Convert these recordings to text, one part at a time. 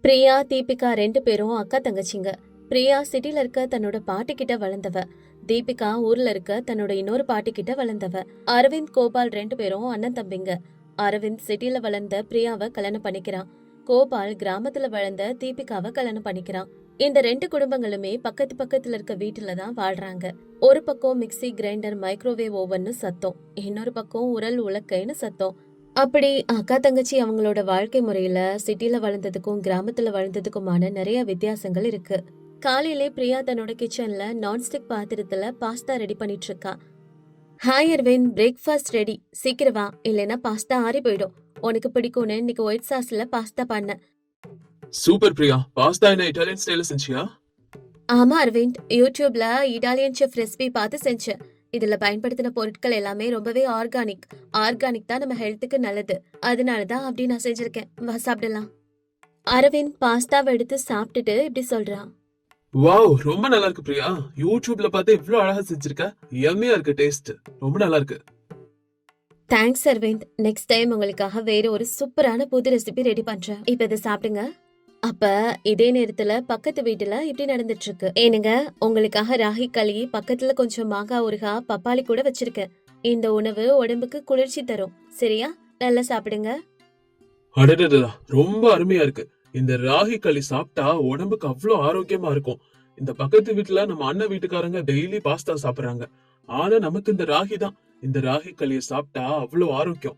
பிரியா தீபிகா ரெண்டு பேரும் அக்கா தங்கச்சிங்க. பிரியா சிட்டில இருக்க தன்னோட பாட்டி கிட்ட வளர்ந்தவ. தீபிகா ஊர்ல இருக்க தன்னோட இன்னொரு பாட்டி கிட்ட வளர்ந்தவ. அரவிந்த் கோபால் ரெண்டு பேரும் அண்ணன் தம்பிங்க. அரவிந்த் சிட்டில வளர்ந்த பிரியாவை கல்யாணம் பண்ணிக்கிறான். கோபால் கிராமத்துல வளர்ந்த தீபிகாவை கல்யாணம் பண்ணிக்கிறான். இந்த ரெண்டு குடும்பங்களுமே பக்கத்து பக்கத்துல இருக்க வீட்டுல தான் வாழ்றாங்க. ஒரு பக்கம் மிக்ஸி கிரைண்டர் மைக்ரோவேவ் ஓவன்னு சத்தம். இன்னொரு பக்கம் உரல் உலக்கைன்னு சத்தம். அப்படி அக்கா தங்கச்சி அவங்களோட வாழ்க்கை முறையில சிட்டில வளர்ந்ததுக்கும் கிராமத்துல வளர்ந்ததுக்குமான நிறைய வித்தியாசங்கள் இருக்கு. காலையிலே பிரியா தன்னோட கிச்சன்ல நான்ஸ்டிக் பாத்திரத்துல பாஸ்தா ரெடி பண்ணிட்டு இருக்கா ஹாய் அரவிந்த் பிரேக்ஃபாஸ்ட் ரெடி சீக்கிரம் வா. இல்லைன்னா பாஸ்தா ஆறி போயிடும். உனக்கு பிடிக்கும்னு இன்னைக்கு ஒயிட் சாஸ்ல பாஸ்தா பண்ணேன் சூப்பர் பிரியா. பாஸ்தா என்ன இட்டாலியன் ஸ்டைல செஞ்சியா? ஆமா அரவிந்த் யூடியூப்ல இட்டாலியன் செஃப் ரெசிபி பார்த்து செஞ்சேன் இதுல பயன்படுத்தின பொருட்கள் எல்லாமே ரொம்பவே ஆர்கானிக் ஆர்கானிக் தான் நம்ம ஹெல்த்துக்கு நல்லது. அதனால தான் அப்படி நான் செஞ்சிருக்கேன். வா சாப்பிடலாம். அரவிந்த் பாஸ்தாவை எடுத்து சாப்பிட்டுட்டு இப்படி சொல்றான் வாவ் ரொம்ப நல்லா இருக்கு பிரியா. யூடியூப்ல பார்த்து இவ்ளோ அழகா செஞ்சிருக்க. எம்மியா இருக்கு டேஸ்ட் ரொம்ப நல்லா இருக்கு. தேங்க்ஸ் அரவிந்த். நெக்ஸ்ட் டைம் உங்களுக்காக வேற ஒரு சூப்பரான புது ரெசிபி ரெடி பண்றேன். இப்ப இதை சாப்பிடுங்க. அப்ப இதே நேரத்துல பக்கத்து வீட்டுல இப்படி நடந்துட்டு இருக்கு ஏனுங்க உங்களுக்காக ராகி களி பக்கத்துல கொஞ்சம் மாங்காய் ஊறுகாய் பப்பாளி கூட வச்சிருக்கேன் இந்த உணவு உடம்புக்கு குளிர்ச்சி தரும். சரியா? நல்லா சாப்பிடுங்க. அடடடா ரொம்ப அருமையா இருக்கு. இந்த ராகி களி சாப்பிட்டா உடம்புக்கு அவ்வளோ ஆரோக்கியமா இருக்கும். இந்த பக்கத்து வீட்டுல நம்ம அண்ணன் வீட்டுக்காரங்க டெய்லி பாஸ்தா சாப்பிடுறாங்க. ஆனா நமக்கு இந்த ராகி தான். இந்த ராகி களியை சாப்பிட்டா அவ்வளவு ஆரோக்கியம்.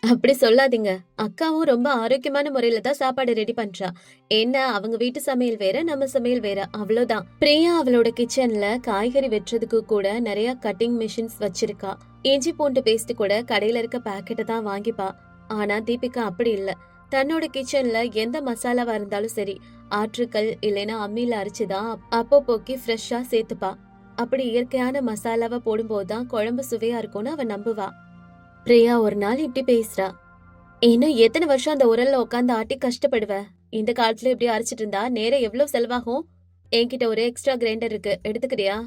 அப்படி சொல்லாதீங்க. அக்காவும் ரொம்ப ஆரோக்கியமான முறையில தான் சாப்பாடு ரெடி பண்றா. என்ன அவங்க வீட்டு சமையல் வேற நம்ம சமையல் வேற. அவ்வளவுதான் பிரியா அவளோட கிச்சன்ல காய்கறி வெட்டுறதுக்கு கூட நிறைய கட்டிங் மிஷின்ஸ் வச்சிருக்கா. இஞ்சி பூண்டு பேஸ்ட் கூட கடையில இருக்க பாக்கெட்டை தான் வாங்கிப்பா. ஆனா தீபிகா அப்படி இல்ல. தன்னோட கிச்சன்ல எந்த மசாலாவா இருந்தாலும் சரி ஆற்றுக்கல் இல்லைன்னா அம்மியில அரைச்சுதான் அப்பப்போக்கி ஃப்ரெஷ்ஷா சேர்த்துப்பா. அப்படி இயற்கையான மசாலாவை போடும்போது தான் குழம்பு சுவையா இருக்கும்னு அவ நம்புவா. பிரியா ஒரு நாள் இப்படி பேசுறா. இன்னும் எத்தனை வருஷம் அந்த உரல்ல உட்காந்து ஆட்டி கஷ்டப்படுவ? இந்த காலத்துல இப்படி அரைச்சிட்டு இருந்தா நேரம் எவ்வளவு செலவாகும்? என்கிட்ட ஒரு எக்ஸ்ட்ரா கிரைண்டர் இருக்கு. எடுத்துக்கிறியா?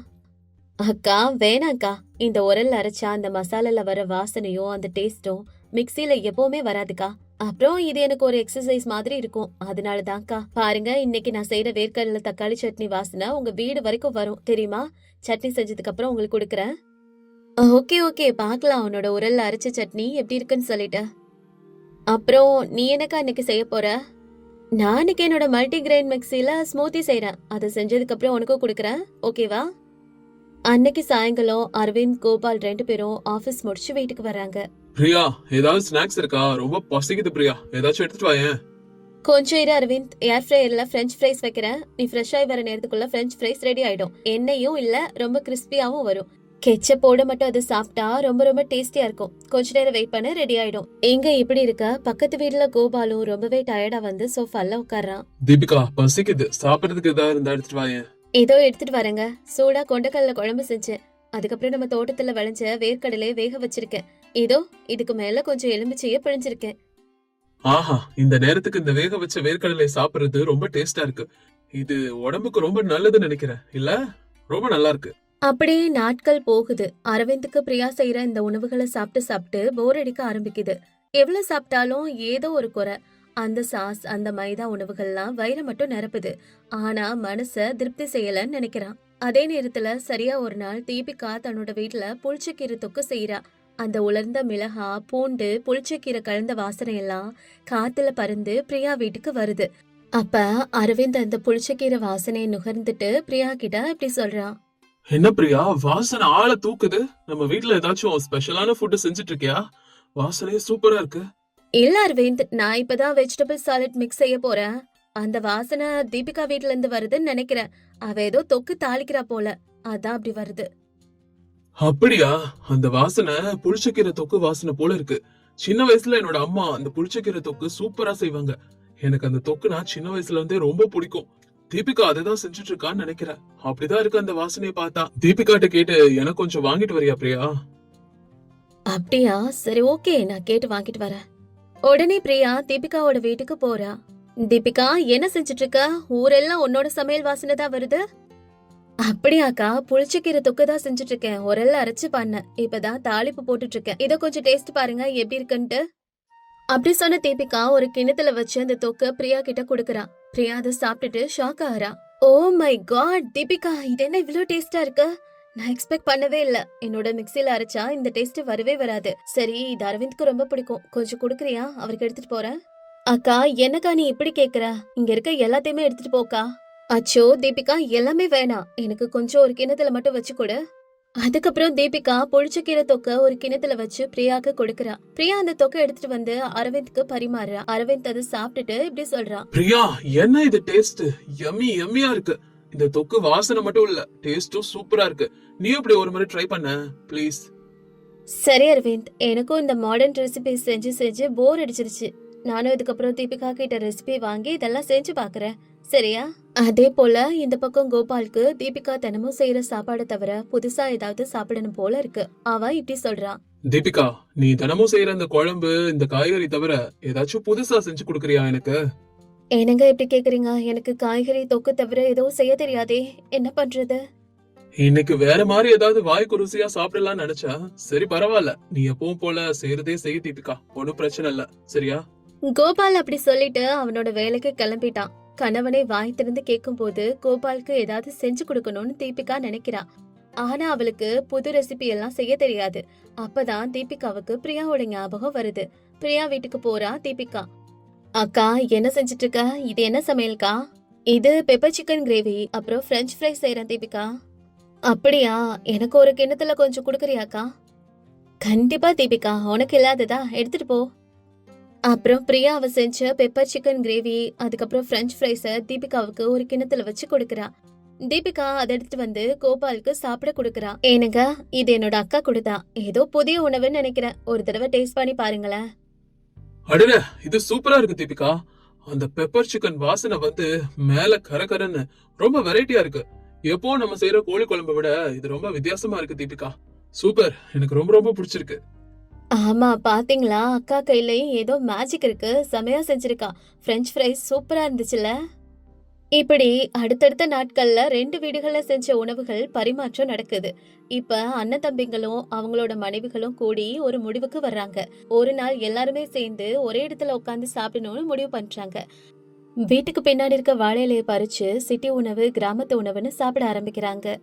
அக்கா வேணாக்கா. இந்த உரல்ல அரைச்சா அந்த மசாலால வர வாசனையும் அந்த டேஸ்டும் மிக்ஸில எப்பவுமே வராதுக்கா. அப்புறம் இது எனக்கு ஒரு எக்ஸசைஸ் மாதிரி இருக்கும். அதனால தான்க்கா பாருங்க இன்னைக்கு நான் செய்யற வேர்க்கடல தக்காளி சட்னி வாசனை உங்க வீடு வரைக்கும் வரும். தெரியுமா? சட்னி செஞ்சதுக்கு அப்புறம் உங்களுக்கு கொடுக்குறேன். Okay okay. பார்க்கலாம். உன்னோட உரல்ல அரைச்ச சட்னி எப்படி இருக்குன்னு சொல்லிட்டு. அப்புறம் நீ என்னக்கா இன்னைக்கு செய்ய போற? நான் இன்னைக்கு என்னோட மல்டி கிரெயின் மிக்ஸில ஸ்மூத்தி செய்றேன். அதை செஞ்சதுக்கு அப்புறம் உனக்கும் கொடுக்குறேன். ஓகேவா? அன்னைக்கு சாயங்காலம் அரவிந்த் கோபால் ரெண்டு பேரும் ஆபீஸ் முடிச்சு வீட்டுக்கு வராங்க பிரியா ஏதாவது ஸ்நாக்ஸ் இருக்கா? ரொம்ப பசிக்குது பிரியா. ஏதாச்சும் எடுத்துட்டு வாயேன். கொஞ்சம் இரு அரவிந்த். ஏர் ஃப்ரையர்ல ஃப்ரெஞ்ச் ஃப்ரைஸ் வைக்கிறேன். நீ ஃப்ரெஷ் ஆகி வர நேரத்துக்குள்ள ஃப்ரெஞ்ச் ஃப்ரைஸ் ரெடி ஆயிடும். எண்ணெயும் இல்ல ரொம்ப கிறிஸ்பியாவும் வரும். கெச்சப்போட மட்டும் அது சாப்பிட்டா ரொம்ப ரொம்ப டேஸ்டியா இருக்கும். கொஞ்ச நேரம் வெயிட் பண்ண ரெடி ஆயிடும். எங்க இப்படி இருக்க? பக்கத்து வீட்ல கோபாலும் ரொம்பவே டயர்டா வந்து சோஃபால உட்கார்றான். தீபிகா பசிக்குது. சாப்பிடுறதுக்கு ஏதாவது இருந்தா எடுத்துட்டு வாயேன். ஏதோ எடுத்துட்டு வரேங்க. சூடா கொண்டக்கடல குழம்பு செஞ்சேன் அதுக்கப்புறம் நம்ம தோட்டத்துல விளைஞ்ச வேர்க்கடலையை வேக வச்சிருக்கேன். இதோ இதுக்கு மேல கொஞ்சம் எலுமிச்சைய பிழிஞ்சிருக்கேன். ஆஹா இந்த நேரத்துக்கு இந்த வேக வச்ச வேர்க்கடலை சாப்பிடுறது ரொம்ப டேஸ்டா இருக்கு. இது உடம்புக்கு ரொம்ப நல்லதுன்னு நினைக்கிறேன். இல்ல? ரொம்ப நல்லா இருக்கு. அப்படியே நாட்கள் போகுது. அரவிந்துக்கு பிரியா செய்யற இந்த உணவுகளை சாப்பிட்டு சாப்பிட்டு போர் அடிக்க ஆரம்பிக்குது. எவ்வளவு சாப்பிட்டாலும் ஏதோ ஒரு குறை. அந்த சாஸ் அந்த மைதா உணவுகள்லாம் வயிறு மட்டும் நிரப்புது. ஆனா மனச திருப்தி செய்யலன்னு நினைக்கிறான். அதே நேரத்துல சரியா ஒரு நாள் தீபிகா தன்னோட வீட்டுல புளிச்சக்கீரை தொக்கு செய்யறா அந்த உலர்ந்த மிளகா பூண்டு புளிச்சக்கீரை கலந்த வாசனை எல்லாம் காத்துல பறந்து பிரியா வீட்டுக்கு வருது. அப்ப அரவிந்த் அந்த புளிச்சக்கீரை வாசனையை நுகர்ந்துட்டு பிரியா கிட்ட இப்படி சொல்றான். என்ன பிரியா? வாசனை ஆள தூக்குது. நம்ம வீட்ல ஏதாச்சும் ஸ்பெஷலான ஃபுட் செஞ்சுட்டு இருக்கியா வாசனையே சூப்பரா இருக்கு. இல்ல அரவிந்த் நான் இப்பதான் வெஜிடபிள் சாலட் மிக்ஸ் செய்ய போறேன். அந்த வாசனை தீபிகா வீட்ல இருந்து வருதுன்னு நினைக்கிறேன். அவ ஏதோ தொக்கு தாளிக்கிறா போல. அதான் அப்படி வருது. அப்படியா? அந்த வாசனை புளிச்சக்கீரை தொக்கு வாசனை போல இருக்கு. சின்ன வயசுல என்னோட அம்மா அந்த புளிச்சக்கீரை தொக்கு சூப்பரா செய்வாங்க. எனக்கு அந்த தொக்கு நான் சின்ன வயசுல இருந்தே ரொம்ப பிடிக்கும். தீபிகா அதுதான் செஞ்சுட்டு இருக்கான்னு நினைக்கிறேன். அப்படிதான் இருக்கு அந்த வாசனையை பார்த்தா. தீபிகாட்ட கேட்டு எனக்கு கொஞ்சம் வாங்கிட்டு வரியா பிரியா? அப்படியா? சரி ஓகே. நான் கேட்டு வாங்கிட்டு வரேன். உடனே பிரியா தீபிகாவோட வீட்டுக்கு போறா. தீபிகா என்ன செஞ்சுட்டு இருக்க? ஊரெல்லாம் உன்னோட சமையல் வாசனை தான் வருது? அப்படியாக்கா புளிச்சக்கீரை தொக்கு தான் செஞ்சுட்டு இருக்கேன். உரல்ல அரைச்சு பண்ணேன். இப்பதான் தாளிப்பு போட்டுட்டு இருக்கேன். இதை கொஞ்சம் டேஸ்ட் பாருங்க எப்படி இருக்குன்ட்டு. அப்படி சொன்ன தீபிகா ஒரு கிணத்துல வச்சு அந்த தொக்க பிரியா கிட்ட கொடுக்கறா. பிரியா அதை சாப்பிட்டுட்டு ஷாக் ஆகுறா. ஓ மை காட் தீபிகா இது என்ன இவ்ளோ டேஸ்டா இருக்கு? நான் எக்ஸ்பெக்ட் பண்ணவே இல்ல. என்னோட மிக்ஸில அரைச்சா இந்த டேஸ்ட் வரவே வராது. சரி இது அரவிந்த்க்கு ரொம்ப பிடிக்கும். கொஞ்சம் கொடுக்குறியா? அவருக்கு எடுத்துட்டு போறேன். அக்கா என்னக்கா நீ இப்படி கேக்குற? இங்க இருக்க எல்லாத்தையுமே எடுத்துட்டு போக்கா. அச்சோ தீபிகா எல்லாமே வேணாம். எனக்கு கொஞ்சம் ஒரு கிணத்துல மட்டும் வச்சு கொடு. அதுக்கப்புறம் தீபிகா புளிச்ச கீரை தொக்க ஒரு கிணத்துல வச்சு பிரியாக்கு கொடுக்கறா. பிரியா அந்த தொக்க எடுத்துட்டு வந்து அரவிந்த்க்கு பரிமாறுறா. அரவிந்த் அதை சாப்பிட்டுட்டு இப்படி சொல்றான் பிரியா என்ன இது டேஸ்ட் யம்மி யம்மியா இருக்கு. இந்த தொக்கு வாசனை மட்டும் இல்ல டேஸ்டும் சூப்பரா இருக்கு. நீ இப்படி ஒரு முறை ட்ரை பண்ண ப்ளீஸ் சரி அரவிந்த் எனக்கும் இந்த மாடர்ன் ரெசிபி செஞ்சு செஞ்சு போர் அடிச்சிருச்சு. நானும் இதுக்கப்புறம் தீபிகா கிட்ட ரெசிபி வாங்கி இதெல்லாம் செஞ்சு பாக்குறேன். சரியா? அதே போல இந்த பக்கம் கோபாலுக்கு தீபிகா தினமும் செய்யற சாப்பாடு தவிர புதுசா ஏதாவது சாப்பிடணும் போல இருக்கு. அவ இப்படி சொல்றா. தீபிகா நீ தினமும் செய்யற இந்த குழம்பு இந்த காய்கறி தவிர ஏதாச்சும் புதுசா செஞ்சு கொடுக்கறியா எனக்கு? என்னங்க இப்படி கேக்குறீங்க? எனக்கு காய்கறி தொக்கு தவிர எதுவும் செய்ய தெரியாதே. என்ன பண்றது? இன்னைக்கு வேற மாதிரி ஏதாவது வாய்க்கு ருசியா சாப்பிடலாம்னு நினைச்சா சரி பரவாயில்ல. நீ எப்பவும் போல செய்யறதே செய்ய தீபிகா. ஒன்னும் பிரச்சனை இல்ல. சரியா? கோபால் அப்படி சொல்லிட்டு அவனோட வேலைக்கு கிளம்பிட்டான். கணவனை வாய் திறந்து கேட்கும்போது கோபாலுக்கு ஏதாவது செஞ்சு கொடுக்கணும்னு தீபிகா நினைக்கிறா. ஆனா அவளுக்கு புது ரெசிபி எல்லாம் செய்ய தெரியாது. அப்பதான் தீபிகாவுக்கு பிரியாவோட ஞாபகம் வருது. பிரியா வீட்டுக்கு போறா தீபிகா. அக்கா என்ன செஞ்சுட்டு இருக்க இது என்ன சமையல்கா இது பெப்பர் சிக்கன் கிரேவி அப்புறம் ஃப்ரெஞ்ச் ஃப்ரை செய்யறேன் தீபிகா. அப்படியா? எனக்கு ஒரு கிண்ணத்துல கொஞ்சம் கொடுக்குறியாக்கா? கண்டிப்பா தீபிகா. உனக்கு இல்லாததா? எடுத்துட்டு போ. அப்புறம் பிரியா அவ செஞ்ச பெப்பர் சிக்கன் கிரேவி அதுக்கப்புறம் ஃப்ரெஞ்ச் ஃப்ரைஸ தீபிகாவுக்கு ஒரு கிணத்துல வச்சு கொடுக்கறா. தீபிகா அதை எடுத்துட்டு வந்து கோபாலுக்கு சாப்பிட கொடுக்கறா. ஏனுங்க இது என்னோட அக்கா கொடுத்தா. ஏதோ புதிய உணவுன்னு நினைக்கிறேன். ஒரு தடவை டேஸ்ட் பண்ணி பாருங்களேன். அடட இது சூப்பரா இருக்கு தீபிகா. அந்த பெப்பர் சிக்கன் வாசனை வந்து மேல கரகரன்னு ரொம்ப வெரைட்டியா இருக்கு. எப்போ நம்ம செய்யற கோழி குழம்பை விட இது ரொம்ப வித்தியாசமா இருக்கு தீபிகா. சூப்பர் எனக்கு ரொம்ப ரொம்ப பிடிச்சிருக்கு. ஆமா பாத்தீங்களா? அக்கா கையிலயும் ஏதோ மேஜிக் இருக்கு. செமையா செஞ்சிருக்கா. ஃப்ரெஞ்ச் ஃப்ரைஸ் சூப்பரா இருந்துச்சுல இப்படி அடுத்தடுத்த நாட்கள்ல ரெண்டு வீடுகள்ல செஞ்ச உணவுகள் பரிமாற்றம் நடக்குது. இப்ப அண்ணன் தம்பிங்களும் அவங்களோட மனைவிகளும் கூடி ஒரு முடிவுக்கு வர்றாங்க. ஒரு நாள் எல்லாருமே சேர்ந்து ஒரே இடத்துல உட்காந்து சாப்பிடணும்னு முடிவு பண்றாங்க. வீட்டுக்கு பின்னாடி இருக்க வாழை இலையை பறிச்சு சிட்டி உணவு கிராமத்து உணவுன்னு சாப்பிட ஆரம்பிக்கிறாங்க.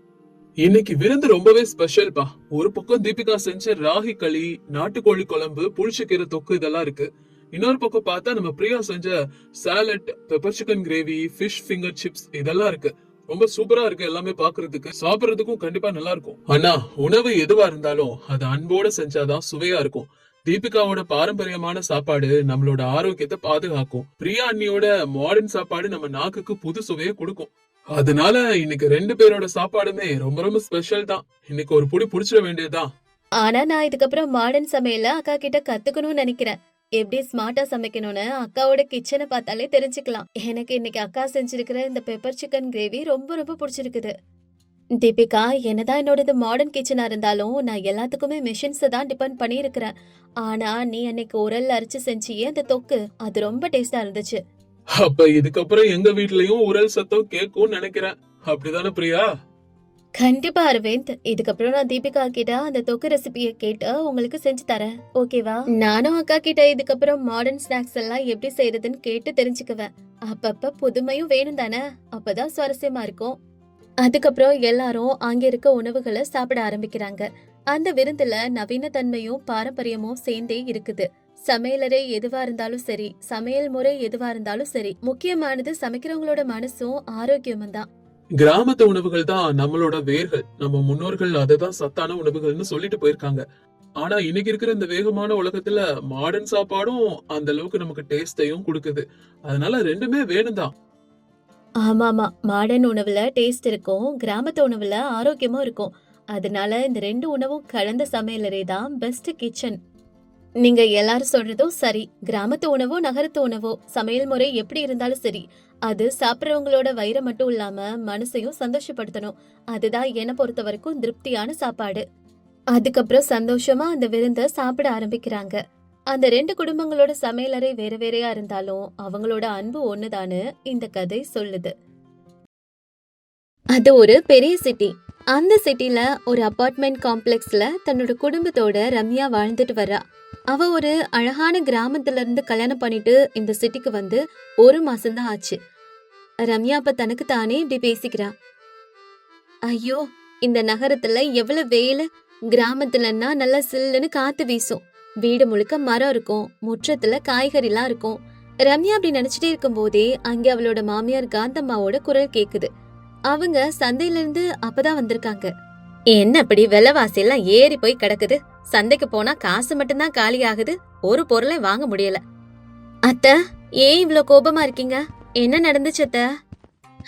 இன்னைக்கு விருந்து ரொம்பவே ஸ்பெஷல்பா ஒரு பக்கம் தீபிகா செஞ்ச ராகி களி நாட்டுக்கோழி குழம்பு புளிச்சக்கீரை தொக்கு இதெல்லாம் இருக்கு. இன்னொரு பக்கம் பார்த்தா நம்ம பிரியா செஞ்ச salad pepper chicken gravy fish finger chips இதெல்லாம் இருக்கு. ரொம்ப சூப்பரா இருக்கு எல்லாமே பாக்குறதுக்கு. சாப்பிடுறதுக்கும் கண்டிப்பா நல்லா இருக்கும். ஆனா உணவு எதுவா இருந்தாலும் அது அன்போட செஞ்சாதான் சுவையா இருக்கும். தீபிகாவோட பாரம்பரியமான சாப்பாடு நம்மளோட ஆரோக்கியத்தை பாதுகாக்கும். பிரியா அண்ணியோட மாடர்ன் சாப்பாடு நம்ம நாக்குக்கு புது சுவையை கொடுக்கும். அதனால இன்னைக்கு ரெண்டு பேரோட சாப்பாடுமே ரொம்ப ரொம்ப ஸ்பெஷல் தான். இன்னைக்கு ஒரு புடி புடிச்சிட வேண்டியதுதான். ஆனா நான் இதுக்கப்புறம் மாடர்ன் சமையல அக்கா கிட்ட கத்துக்கணும்னு நினைக்கிறேன். எப்படி ஸ்மார்ட்டா சமைக்கணும்னு அக்காவோட கிச்சனை பார்த்தாலே தெரிஞ்சுக்கலாம். எனக்கு இன்னைக்கு அக்கா செஞ்சிருக்கிற இந்த பெப்பர் சிக்கன் கிரேவி ரொம்ப ரொம்ப பிடிச்சிருக்குது. தீபிகா என்னதான் என்னோடது மாடர்ன் கிச்சனா இருந்தாலும் நான் எல்லாத்துக்குமே மிஷின்ஸை தான் டிபெண்ட் பண்ணியிருக்கிறேன். ஆனா நீ அன்னைக்கு உரல்ல அரைச்சு செஞ்சியே அந்த தொக்கு. அது ரொம்ப டேஸ்டா இருந்துச்சு. அப்ப இதுக்கப்புறம் எங்க வீட்லயும் உரல் சத்தம் கேட்கும்னு நினைக்கிறேன். அப்படிதானே பிரியா? கண்டிப்பா அரவிந்த். இதுக்கப்புறம் நான் தீபிகா கிட்ட அந்த தொக்கு ரெசிபியை கேட்டு உங்களுக்கு செஞ்சு தரேன். ஓகேவா நானும் அக்கா கிட்ட இதுக்கப்புறம் மாடர்ன் ஸ்நாக்ஸ் எல்லாம் எப்படி செய்யறதுன்னு கேட்டு தெரிஞ்சுக்குவேன். அப்பப்ப புதுமையும் வேணும் தானே? அப்பதான் சுவாரஸ்யமா இருக்கும். அதுக்கப்புறம் எல்லாரும் அங்க இருக்க உணவுகளை சாப்பிட ஆரம்பிக்கிறாங்க. அந்த விருந்துல நவீன தன்மையும் பாரம்பரியமும் சேர்ந்தே இருக்குது. சமையலறை எதுவா இருந்தாலும் சரி சமையல் முறை எதுவா இருந்தாலும் சரி முக்கியமானது சமைக்கிறவங்களோட மனசும் ஆரோக்கியமும் தான். கிராமத்து உணவுகள் தான் நம்மளோட வேர்கள். நம்ம முன்னோர்கள் அததான் சத்தான உணவுகள்னு சொல்லிட்டு போயிருக்காங்க. ஆனா இன்னைக்கு இருக்கிற இந்த வேகமான உலகத்துல மாடர்ன் சாப்பாடும் அந்த அளவுக்கு நமக்கு டேஸ்டையும் கொடுக்குது. அதனால ரெண்டுமே வேணும் தான் ஆமாமா மாடர்ன் உணவுல டேஸ்ட் இருக்கும் கிராமத்து உணவுல ஆரோக்கியமும் இருக்கும். அதனால இந்த ரெண்டு உணவும் கலந்த சமையலறை தான் பெஸ்ட் கிச்சன் நீங்க எல்லாரும் சொல்றதும் சரி. கிராமத்து உணவோ நகரத்து உணவோ சமையல் முறை எப்படி இருந்தாலும் சரி அது சாப்பிட்றவங்களோட வயிறை மட்டும் இல்லாம மனசையும் சந்தோஷப்படுத்தணும். அதுதான் என்னை பொறுத்த வரைக்கும் திருப்தியான சாப்பாடு. அதுக்கப்புறம் சந்தோஷமா அந்த விருந்த சாப்பிட ஆரம்பிக்கிறாங்க. அந்த ரெண்டு குடும்பங்களோட சமையலறை வேற வேறையா இருந்தாலும் அவங்களோட அன்பு ஒண்ணுதான்னு இந்த கதை சொல்லுது. அது ஒரு பெரிய சிட்டி அந்த சிட்டில ஒரு அபார்ட்மெண்ட் காம்ப்ளெக்ஸ்ல தன்னோட குடும்பத்தோட ரம்யா வாழ்ந்துட்டு வரா. அவ ஒரு அழகான கிராமத்துல இருந்து கல்யாணம் பண்ணிட்டு இந்த சிட்டிக்கு வந்து ஒரு மாசம்தான் ஆச்சு. ரம்யா அப்ப தனக்கு தானே இப்படி பேசிக்கிறா. ஐயோ இந்த நகரத்துல எவ்வளவு வேலை கிராமத்துலன்னா நல்லா சில்லுன்னு காத்து வீசும். வீடு முழுக்க மரம் இருக்கும் முற்றத்துல காய்கறிலாம் இருக்கும். ரம்யா அப்படி நினைச்சிட்டே இருக்கும் போதே அங்க அவளோட மாமியார் காந்தம்மாவோட குரல் கேக்குது. அவங்க சந்தையில இருந்து அப்பதான் வந்திருக்காங்க. என்ன அப்படி விலைவாசி எல்லாம் ஏறி போய் கிடக்குது? சந்தைக்கு போனா காசு மட்டும்தான் காலி ஆகுது ஒரு பொருளை வாங்க முடியல. அத்த ஏன் இவ்ளோ கோபமா இருக்கீங்க? என்ன நடந்துச்சு அத்த?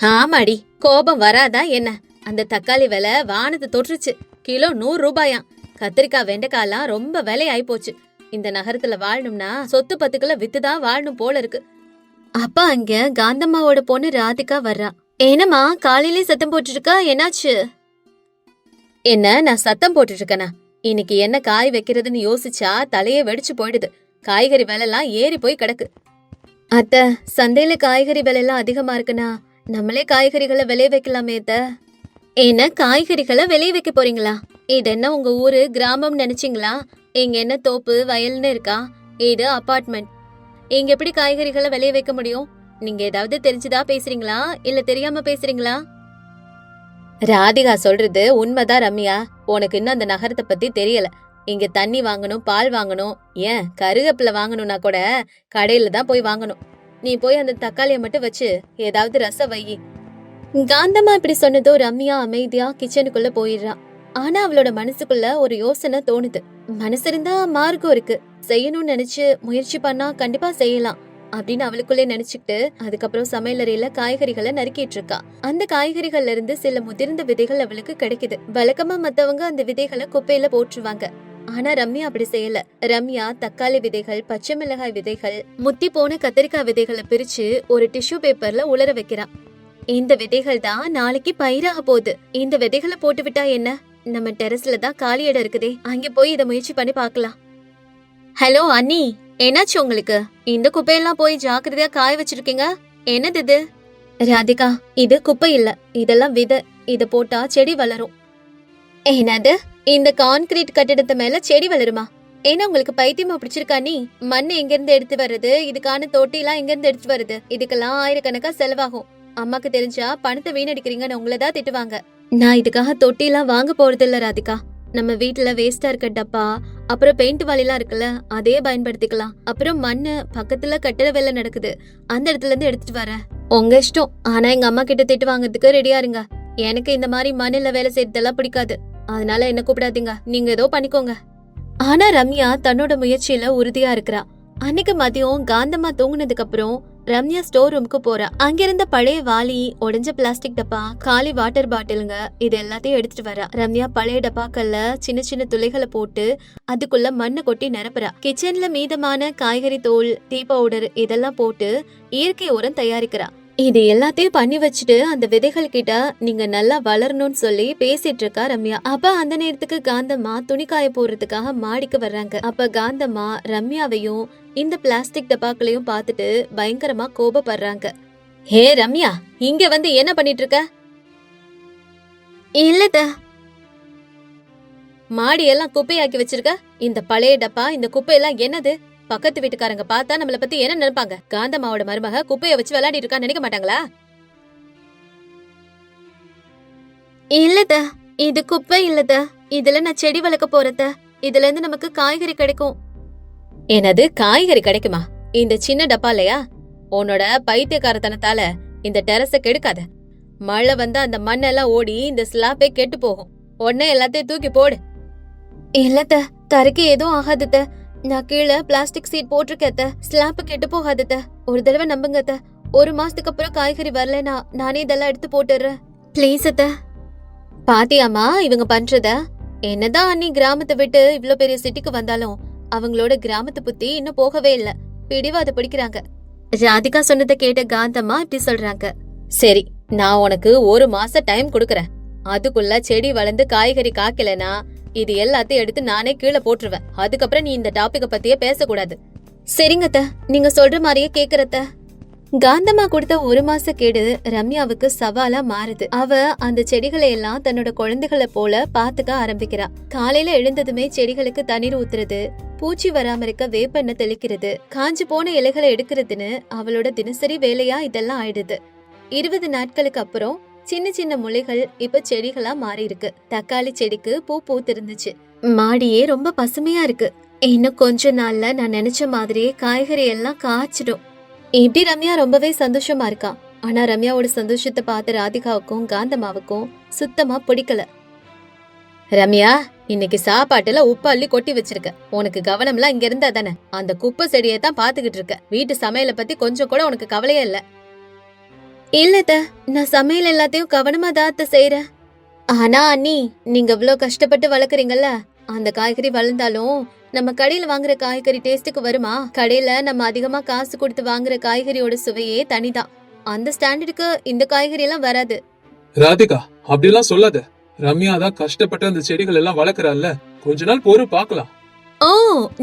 ஆமாடி கோபம் வராதா என்ன? அந்த தக்காளி விலை வானத்தை தொற்றுச்சு கிலோ நூறு ரூபாயாம். கத்திரிக்காய் வெண்டைக்காய்லாம் ரொம்ப விலையாயி போச்சு. இந்த நகரத்துல வாழணும்னா சொத்து பத்துக்களை வித்துதான் வாழணும் போல இருக்கு. அப்பா அங்க காந்தம்மாவோட பொண்ணு ராதிகா வர்றா. என்னம்மா காலையிலே சத்தம் போட்டுருக்கா என்னாச்சு? என்ன நான் சத்தம் போட்டுட்டு இன்னைக்கு என்ன காய் வைக்கிறதுன்னு யோசிச்சா தலையே வெடிச்சு போயிடுது. காய்கறி விலைலாம் ஏறி போய் கிடக்கு. அத்த சந்தையில காய்கறி விலையெல்லாம் அதிகமா இருக்குன்னா நம்மளே காய்கறிகளை விளைய வைக்கலாமே அத்த. என்ன காய்கறிகளை விளைய வைக்க போறீங்களா? இது என்ன உங்க ஊரு கிராமம் நினைச்சீங்களா? இங்க என்ன தோப்பு வயல்னு இருக்கா? இது அபார்ட்மெண்ட். இங்க எப்படி காய்கறிகளை விளைய வைக்க முடியும்? நீங்க ஏதாவது தெரிஞ்சுதா பேசுறீங்களா? இல்ல தெரியாம பேசுறீங்களா? ராதிகா சொல்றது உண்மைதான் ரம்யா. உனக்கு இன்னும் அந்த நகரத்தை பத்தி தெரியல. இங்க தண்ணி வாங்கணும் பால் வாங்கணும். ஏன்? கருவேப்பிலை வாங்கணும்னா கூட கடையில தான் போய் வாங்கணும். நீ போய் அந்த தக்காளியை மட்டும் வச்சு ஏதாவது ரசம் வை. காந்தம்மா இப்படி சொன்னதோ ரம்யா அமைதியா கிச்சனுக்குள்ள போயிடுறா. ஆனா அவளோட மனசுக்குள்ள ஒரு யோசனை தோணுது. மனசு இருந்தா மார்க்கம் இருக்கு. செய்யணும்னு நினைச்சு முயற்சி பண்ணா கண்டிப்பா செய்யலாம் அப்படின்னு அவளுக்குள்ளே நினைச்சுக்கிட்டு அதுக்கப்புறம் சமையலறையில காய்கறிகளை நறுக்கிட்டு இருக்கா. அந்த காய்கறிகள்ல இருந்து சில முதிர்ந்த விதைகள் அவளுக்கு கிடைக்குது. வழக்கமா மத்தவங்க அந்த விதைகளை குப்பையில போட்டுருவாங்க. ஆனா ரம்யா அப்படி செய்யல. ரம்யா தக்காளி விதைகள் பச்சை மிளகாய் விதைகள் முத்தி போன கத்திரிக்காய் விதைகளை பிரிச்சு ஒரு டிஷ்யூ பேப்பர்ல உலர வைக்கிறான் இந்த விதைகள் தான் நாளைக்கு பயிராக போகுது. இந்த விதைகளை போட்டு விட்டா என்ன? நம்ம டெரஸ்ல தான் காலி இடம் இருக்குதே. அங்க போய் இதை முயற்சி பண்ணி பார்க்கலாம். ஹலோ அண்ணி. என்னாச்சு உங்களுக்கு? இந்த குப்பையெல்லாம் போய் ஜாக்கிரதையா காய வச்சிருக்கீங்க? என்னது இது? ராதிகா இது குப்பை இல்ல. இதெல்லாம் விதை. இத போட்டா செடி வளரும். என்னது? இந்த கான்கிரீட் கட்டிடத்து மேல செடி வளருமா? ஏன்னா உங்களுக்கு பைத்தியமா பிடிச்சிருக்கா நீ மண் எங்க இருந்து எடுத்து வர்றது? இதுக்கான தொட்டி எல்லாம் எங்க இருந்து எடுத்து வருது இதுக்கெல்லாம் ஆயிரக்கணக்கா செலவாகும். அம்மாக்கு தெரிஞ்சா பணத்தை வீணடிக்கிறீங்கன்னு உங்களை தான் திட்டுவாங்க. நான் இதுக்காக தொட்டி எல்லாம் வாங்க போறது இல்ல ராதிகா. நம்ம வீட்டுல வேஸ்டா இருக்க டப்பா அப்புறம் பெயிண்ட் வாலிலாம் இருக்குல்ல அதே பயன்படுத்திக்கலாம். அப்புறம் மண்ணு பக்கத்துல கட்டட வேலை நடக்குது. அந்த இடத்துல இருந்து எடுத்துட்டு வரேன். உங்க இஷ்டம். ஆனா எங்க அம்மா கிட்ட திட்டு வாங்குறதுக்கு ரெடியா இருங்க. எனக்கு இந்த மாதிரி மண்ணில் வேலை செய்யறதெல்லாம் பிடிக்காது. அதனால என்ன கூப்பிடாதீங்க. நீங்க ஏதோ பண்ணிக்கோங்க. ஆனா ரம்யா தன்னோட முயற்சியில உறுதியா இருக்கிறா. அன்னைக்கு மதியம் காந்தம்மா தூங்குனதுக்கு அப்புறம் ரம்யா ஸ்டோர் ரூமுக்கு போறா. அங்கிருந்த பழைய வாளி உடைஞ்ச பிளாஸ்டிக் டப்பா காலி வாட்டர் பாட்டிலுங்க இது எல்லாத்தையும் எடுத்துட்டு வரா. ரம்யா பழைய டப்பாக்கள்ல சின்ன சின்ன துளைகளை போட்டு அதுக்குள்ள மண்ணை கொட்டி நிரப்புறா. கிச்சன்ல மீதமான காய்கறி தோல் டீ பவுடர் இதெல்லாம் போட்டு இயற்கை உரம் தயாரிக்கிறா. இது எல்லாத்தையும் பண்ணி வச்சுட்டு அந்த விதைகள் கிட்ட நீங்க நல்லா வளரணும்னு சொல்லி பேசிட்டு இருக்கா ரம்யா. அப்ப அந்த நேரத்துக்கு காந்தம்மா துணி காய போடுறதுக்காக மாடிக்கு வர்றாங்க. அப்ப காந்தம்மா ரம்யாவையும் இந்த பிளாஸ்டிக் டப்பாக்களையும் பார்த்துட்டு பயங்கரமா கோபப்படுறாங்க. ஹே ரம்யா இங்க வந்து என்ன பண்ணிட்டு இருக்க? இல்லத மாடி எல்லாம் குப்பையாக்கி வச்சிருக்க? இந்த பழைய டப்பா இந்த குப்பையெல்லாம் என்னது? பக்கத்து வீட்டுக்காரங்க பார்த்தா நம்மள பத்தி என்ன நினைப்பாங்க? காந்தம்மாவோட மருமக குப்பைய வச்சு விளையாடிட்டு இருக்கான்னு நினைக்க மாட்டாங்களா? இல்லத இது குப்பை இல்லத இதுல நான் செடி வளர்க்க போறத இதுல இருந்து நமக்கு காய்கறி கிடைக்கும். என்னது காய்கறி கிடைக்குமா? இந்த சின்ன டப்பாலையா உன்னோட பைத்தியக்காரத்தனத்தால இந்த டெரஸ கெடுக்காத. மழை வந்தா அந்த மண்ணெல்லாம் ஓடி இந்த ஸ்லாப்பே கெட்டு போகும். உடனே எல்லாத்தையும் தூக்கி போடு. இல்லத்த தரைக்கு எதுவும் ஆகாதத்த நான் கீழே பிளாஸ்டிக் சீட் போட்டிருக்கேத்த ஸ்லாப் கெட்டு போகாதத்த ஒரு தடவை நம்புங்க அத்த. ஒரு மாசத்துக்கு அப்புறம் காய்கறி வரலனா நானே இதெல்லாம் எடுத்து போட்டுறேன் ப்ளீஸ் அத்த. பாத்தியாமா இவங்க பண்றத? என்னதான் அண்ணி கிராமத்தை விட்டு இவ்ளோ பெரிய சிட்டிக்கு வந்தாலும் அவங்களோட கிராமத்து புத்தி இன்னும் போகவே இல்ல. பிடிவாத பிடிக்கிறாங்க. ராதிகா சொன்னதை கேட்ட காந்தம்மா இப்படி சொல்றாங்க. சரி நான் உனக்கு ஒரு மாசம் டைம் கொடுக்கறேன். அதுக்குள்ள செடி வளர்ந்து காய்கறி காக்கலனா இது எல்லாத்தையும் எடுத்து நானே கீழே போட்டுருவேன். அதுக்கப்புறம் நீ இந்த டாபிக்க பத்தியே பேசக்கூடாது. சரிங்கத்த நீங்க சொல்ற மாதிரியே கேக்குறத காந்தமா கொடுத்த ஒரு மாச கேடு ரம்யாவுக்கு சவாலா மாறுது. அவ அந்த செடிகளை எல்லாம் தன்னோட குழந்தைகளை போல பாத்துக்க ஆரம்பிக்கிறா. காலையில எழுந்ததுமே செடிகளுக்கு தண்ணீர் ஊத்துறது பூச்சி வராம இருக்க வேப்பெண்ணெய் தெளிக்கிறது காஞ்சு போன இலைகளை எடுக்கிறதுன்னு அவளோட தினசரி வேலையா இதெல்லாம் ஆயிடுது. இருபது நாட்களுக்கு அப்புறம் சின்ன சின்ன முளைகள் இப்ப செடிகளா மாறி இருக்கு தக்காளி செடிக்கு பூ பூத்திருந்துச்சு. மாடியே ரொம்ப பசுமையா இருக்கு. இன்னும் கொஞ்ச நாள்ல நான் நினைச்ச மாதிரியே காய்கறி எல்லாம் காய்ச்சிடும். இப்படி ரம்யா ரொம்பவே சந்தோஷமா இருக்கா. ஆனா ரம்யாவோட சந்தோஷத்தை பார்த்து ராதிகாவுக்கும் காந்தமாவுக்கும் சுத்தமா பிடிக்கல. ரம்யா இன்னைக்கு சாப்பாட்டுல உப்பு அள்ளி கொட்டி வச்சிருக்க. உனக்கு கவனம்லாம் இங்க இருந்தா தானே? அந்த குப்பை செடியை தான் பாத்துக்கிட்டு இருக்க. வீட்டு சமையலை பத்தி கொஞ்சம் கூட உனக்கு கவலையே இல்ல. இல்லத நான் சமையல் எல்லாத்தையும் கவனமா தான் செய்யறேன் ஆனா அண்ணி நீங்க இவ்ளோ கஷ்டப்பட்டு வளர்க்குறீங்கல்ல அந்த காய்கறி வளர்ந்தாலும் நம்ம கடையில வாங்குற காய்கறி டேஸ்ட்டுக்கு வருமா? கடையில நம்ம அதிகமா காசு கொடுத்து வாங்குற காய்கறியோட சுவையே தனிதான். அந்த ஸ்டாண்டர்டுக்கு இந்த காய்கறி எல்லாம் வராது. ராதிகா அப்படிலாம் சொல்லாத. ரம்யா தான் கஷ்டப்பட்டு அந்த செடிகள் எல்லாம் வளர்க்கறாள்ல கொஞ்ச நாள் பொறு பார்க்கலாம். ஓ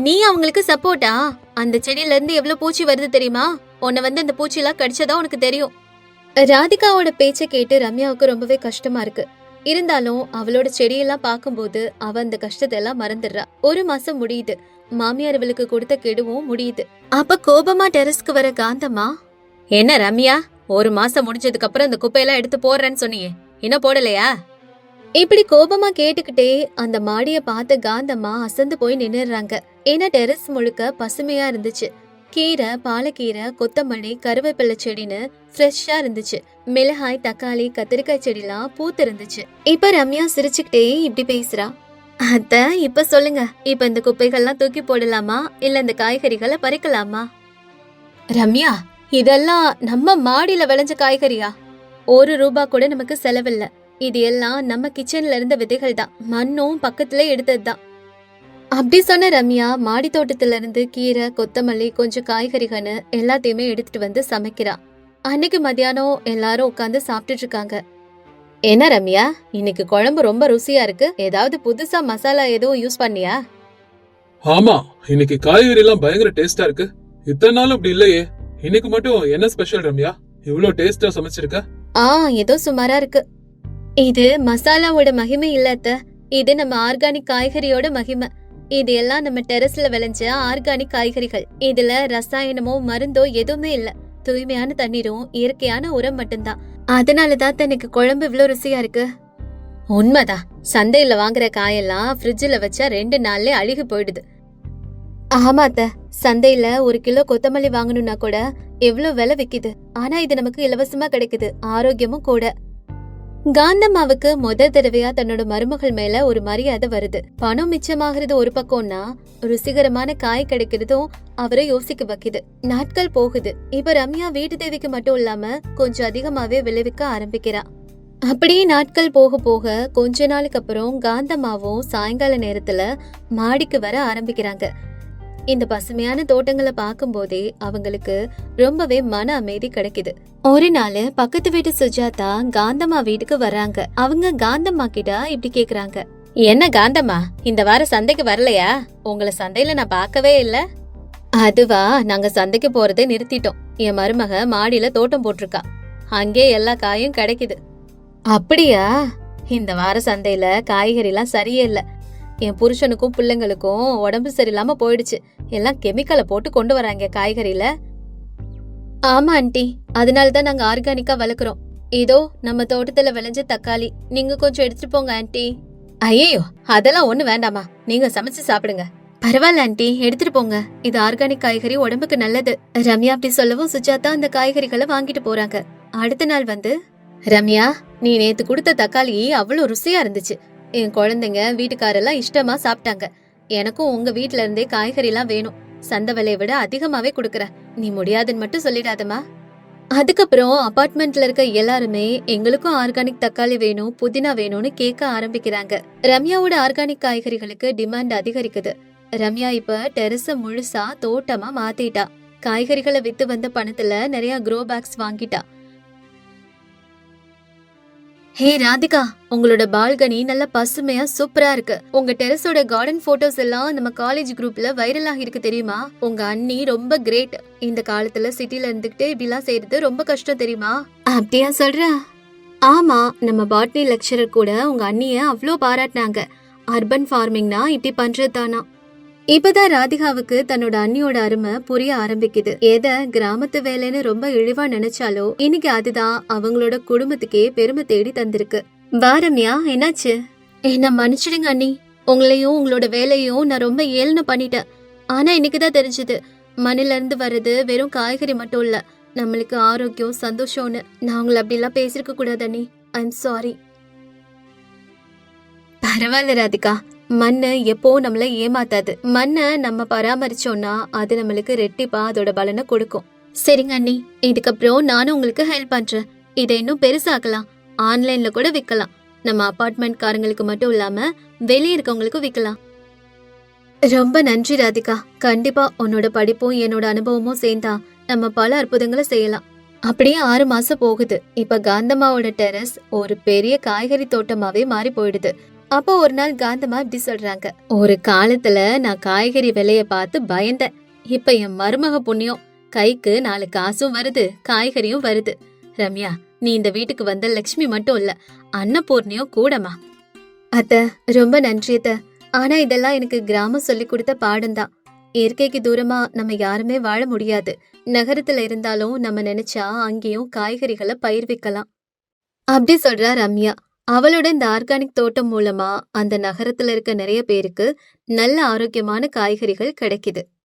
நீ அவங்களுக்கு சப்போர்ட்டா? அந்த செடியில இருந்து எவ்வளவு பூச்சி வருது தெரியுமா? உன்னை வந்து அந்த பூச்சி எல்லாம் கடிச்சதா உனக்கு தெரியும். ராதிகாவோட பேச்சை கேட்டு ரம்யாவுக்கு ரொம்பவே கஷ்டமா இருக்கு. இருந்தாலும் அவளோட செடியெல்லாம் பார்க்கும்போது அவ அந்த கஷ்டத்தை எல்லாம் மறந்துடுறா. ஒரு மாசம் முடியுது. மாமியார் அவளுக்கு கொடுத்த கெடுவும் முடியுது. அப்ப கோபமா டெரஸ்க்கு வர காந்தம்மா? என்ன ரம்யா? ஒரு மாசம் முடிஞ்சதுக்கு அப்புறம் இந்த குப்பையெல்லாம் எடுத்து போடுறேன்னு சொன்னியே. இன்னும் போடலையா? இப்படி கோபமா கேட்டுக்கிட்டே அந்த மாடிய பார்த்த காந்தம்மா அசந்து போய் நின்னுறாங்க ஏன்னா டெரஸ் முழுக்க பசுமையா இருந்துச்சு. கீரை பாலக்கீரை கொத்தமல்லி கருவேப்பிலை செடின்னு ஃப்ரெஷ்ஷா இருந்துச்சு. மிளகாய் தக்காளி கத்திரிக்காய் செடிலாம் பூத்து இருந்துச்சு இப்ப ரம்யா சிரிச்சுக்கிட்டே இப்படி பேசுறா. அத்த இப்ப சொல்லுங்க. இப்ப இந்த குப்பைகள்லாம் தூக்கி போடலாமா? இல்ல இந்த காய்கறிகளை பறிக்கலாமா? ரம்யா இதெல்லாம் நம்ம மாடியில விளைஞ்ச காய்கறியா? ஒரு ரூபா கூட நமக்கு செலவில்லை. இது எல்லாம் நம்ம கிச்சன்ல இருந்த விதைகள் தான் மண்ணும் பக்கத்துல எடுத்தது தான் அப்படி சொன்ன ரம்யா மாடி தோட்டத்துல இருந்து கீரை கொத்தமல்லி கொஞ்சம் காய்கறிகன்னு எல்லாத்தையுமே எடுத்துட்டு வந்து சமைக்கிறா. அன்னைக்கு மத்தியானம் எல்லாரும் உட்காந்து சாப்பிட்டுட்டு இருக்காங்க. என்ன ரம்யா இன்னைக்கு குழம்பு ரொம்ப ருசியா இருக்கு. ஏதாவது புதுசா மசாலா எதுவும் யூஸ் பண்ணியா? ஆமா இன்னைக்கு காய்கறி எல்லாம் பயங்கர டேஸ்டா இருக்கு. இத்தனை நாள் அப்படி இல்லையே. இன்னைக்கு மட்டும் என்ன ஸ்பெஷல் ரம்யா? இவ்ளோ டேஸ்டா சமைச்சிருக்க? ஆ ஏதோ சுமாரா இருக்கு. இது மசாலாவோட மகிமை இல்ல இது நம்ம ஆர்கானிக் காய்கறியோட மகிமை. இது எல்லாம் நம்ம டெரஸ்ல விளைஞ்ச ஆர்கானிக் காய்கறிகள். இதுல ரசாயனமோ மருந்தோ எதுவுமே இல்ல. தூய்மையான தண்ணீரும் இயற்கையான உரம் மட்டும்தான். அதனாலதான் தனக்கு குழம்பு இவ்வளவு ருசியா இருக்கு. உண்மைதான். சந்தையில வாங்குற காயெல்லாம் ஃப்ரிட்ஜ்ல வச்சா ரெண்டு நாள்ல அழுகி போயிடுது. ஆமா அத்தை. சந்தையில ஒரு கிலோ கொத்தமல்லி வாங்கணும்னா கூட எவ்வளவு விலை விக்குது. ஆனா இது நமக்கு இலவசமா கிடைக்குது. ஆரோக்கியமும் கூட. காந்தம்மாவுக்கு முத தடவையா தன்னோட மருமகள் மேல ஒரு மரியாதை வருது. பணம் மிச்சமாகிறது ஒரு பக்கம்னா ருசிகரமான காய் கிடைக்கிறதும் அவரை யோசிக்க வைக்குது. நாட்கள் போகுது. இப்ப ரம்யா வீட்டு தேவைக்கு மட்டும் இல்லாம கொஞ்சம் அதிகமாவே விளைவிக்க ஆரம்பிக்கிறா. அப்படியே நாட்கள் போக போக கொஞ்ச நாளுக்கு அப்புறம் காந்தம்மாவும் சாயங்கால நேரத்துல மாடிக்கு வர ஆரம்பிக்கிறாங்க. இந்த பசுமையான தோட்டங்களை பார்க்கும்போதே அவங்களுக்கு ரொம்பவே மன அமைதி கிடைக்குது. ஒரு நாள் பக்கத்து வீட்டு சுஜாதா காந்தம்மா வீட்டுக்கு வர்றாங்க அவங்க காந்தம்மா கிட்ட இப்படி கேக்குறாங்க. என்ன காந்தம்மா? இந்த வாரம் சந்தைக்கு வரலையா? உங்களை சந்தையில நான் பார்க்கவே இல்ல. அதுவா? நாங்க சந்தைக்கு போறதை நிறுத்திட்டோம். என் மருமக மாடியில தோட்டம் போட்டிருக்கா. அங்கே எல்லா காயும் கிடைக்குது. அப்படியா? இந்த வார சந்தையில காய்கறிலாம் சரியே இல்லை. என் புருஷனுக்கும் பிள்ளைங்களுக்கும் உடம்பு சரியில்லாம போயிடுச்சு. எல்லாம் கெமிக்கலை போட்டு கொண்டு வராங்க காய்கறியில. ஆமா ஆண்டி அதனால தான் நாங்க ஆர்கானிக்கா வளர்க்குறோம். இதோ நம்ம தோட்டத்துல விளைஞ்ச தக்காளி. நீங்க கொஞ்சம் எடுத்துட்டு போங்க ஆண்டி ஐயோ அதெல்லாம் ஒண்ணு வேண்டாமா. நீங்க சமைச்சு சாப்பிடுங்க. பரவாயில்ல ஆண்டி எடுத்துட்டு போங்க. இது ஆர்கானிக் காய்கறி உடம்புக்கு நல்லது. ரம்யா அப்படி சொல்லவும் சுஜாதா அந்த காய்கறிகளை வாங்கிட்டு போறாங்க. அடுத்த நாள் வந்து ரம்யா நீ நேத்து கொடுத்த தக்காளி அவ்வளவு ருசியா இருந்துச்சு. என் குழந்தைங்க வீட்டுக்காரெல்லாம் இஷ்டமா சாப்பிட்டாங்க. எனக்கும் உங்க வீட்ல இருந்தே காய்கறிலாம் வேணும். சந்தை விலையை விட அதிகமாவே கொடுக்கற நீ முடியாதுன்னு மட்டும் சொல்லிடாதம்மா. அதுக்கப்புறம் அபார்ட்மெண்ட்ல இருக்க எல்லாருமே எங்களுக்கும் ஆர்கானிக் தக்காளி வேணும் புதினா வேணும்னு கேட்க ஆரம்பிக்கிறாங்க. ரம்யாவோட ஆர்கானிக் காய்கறிகளுக்கு டிமாண்ட் அதிகரிக்குது. ரம்யா இப்ப டெரஸ முழுசா தோட்டமா மாத்திட்டா. காய்கறிகளை வித்து வந்த பணத்துல நிறைய க்ரோ பேக்ஸ் வாங்கிட்டா. ஹே ராதிகா உங்களோட பால்கனி நல்ல பசுமையா சூப்பரா இருக்கு. உங்க டெரஸோட கார்டன் போட்டோஸ் எல்லாம் நம்ம காலேஜ் குரூப்ல வைரல் ஆகிருக்கு தெரியுமா? உங்க அண்ணி ரொம்ப கிரேட் இந்த காலத்துல சிட்டில இருந்துகிட்டு இப்படிலாம் செய்யறது ரொம்ப கஷ்டம் தெரியுமா? அப்படியா சொல்ற? ஆமா நம்ம பாட்னி லெக்சரர் கூட உங்க அண்ணிய அவ்வளோ பாராட்டினாங்க. அர்பன் ஃபார்மிங்னா இப்படி பண்றது தானா இப்பதான் ராதிகாவுக்கு தன்னோட அண்ணியோட அருமை புரிய ஆரம்பிக்குது. எத கிராமத்து வேலைன்னு ரொம்ப இழிவா நினைச்சாலோ இன்னைக்கு அதுதான் அவங்களோட குடும்பத்துக்கே பெருமை தேடி தந்திருக்கு. வாரம்யா என்னாச்சு? என்ன மன்னிச்சிடுங்க அண்ணி. உங்களையும் உங்களோட வேலையும் நான் ரொம்ப ஏளனம் பண்ணிட்டேன். ஆனா இன்னைக்குதான் தெரிஞ்சது. மண்ணில இருந்து வர்றது வெறும் காய்கறி மட்டும் இல்ல நம்மளுக்கு ஆரோக்கியம் சந்தோஷம்னு. நான் உங்களை அப்படிலாம் பேசிருக்க கூடாது அண்ணி. ஐம் சாரி பரவாயில்ல ராதிகா. மண்ணு எப்போ நம்மள ஏமாத்தாது. மண்ணை நம்ம பராமரிச்சோம்னா அது நம்மளுக்கு ரெட்டிப்பா அதோட பலனை கொடுக்கும். சரிங்க அண்ணி. இதுக்கப்புறம் நானும் உங்களுக்கு ஹெல்ப் பண்றேன். இதை இன்னும் பெருசாக்கலாம். ஆன்லைன்ல கூட விற்கலாம் நம்ம அபார்ட்மெண்ட் காரங்களுக்கு மட்டும் இல்லாம வெளியே இருக்கவங்களுக்கும் விற்கலாம் ரொம்ப நன்றி ராதிகா. கண்டிப்பா உன்னோட படிப்பும் என்னோட அனுபவமும் சேர்ந்தா நம்ம பல அற்புதங்களை செய்யலாம். அப்படியே ஆறு மாசம் போகுது. இப்ப காந்தம்மாவோட டெரஸ் ஒரு பெரிய காய்கறி தோட்டமாவே மாறி போயிடுது. அப்போ ஒரு நாள் காந்தமா இப்படி சொல்றாங்க. ஒரு காலத்துல நான் காய்கறி விலைய பார்த்து பயந்தேன். இப்ப என் மருமக புண்ணியம். கைக்கு நாலு காசும் வருது காய்கறியும் வருது. ரம்யா நீ இந்த வீட்டுக்கு வந்த லக்ஷ்மி மட்டும் இல்ல அன்னபூர்ணியும் கூடமா அத்த ரொம்ப நன்றி அத்த. ஆனா இதெல்லாம் எனக்கு கிராமம் சொல்லி கொடுத்த பாடம்தான். இயற்கைக்கு தூரமா நம்ம யாருமே வாழ முடியாது. நகரத்துல இருந்தாலும் நம்ம நினைச்சா அங்கேயும் காய்கறிகளை பயிர் வைக்கலாம். அப்படி சொல்றா ரம்யா. அவளோட இந்த ஆர்கானிக் தோட்டம் மூலமா அந்த நகரத்துல இருக்க நிறைய பேருக்கு நல்ல ஆரோக்கியமான காய்கறிகள் கிடைக்குது.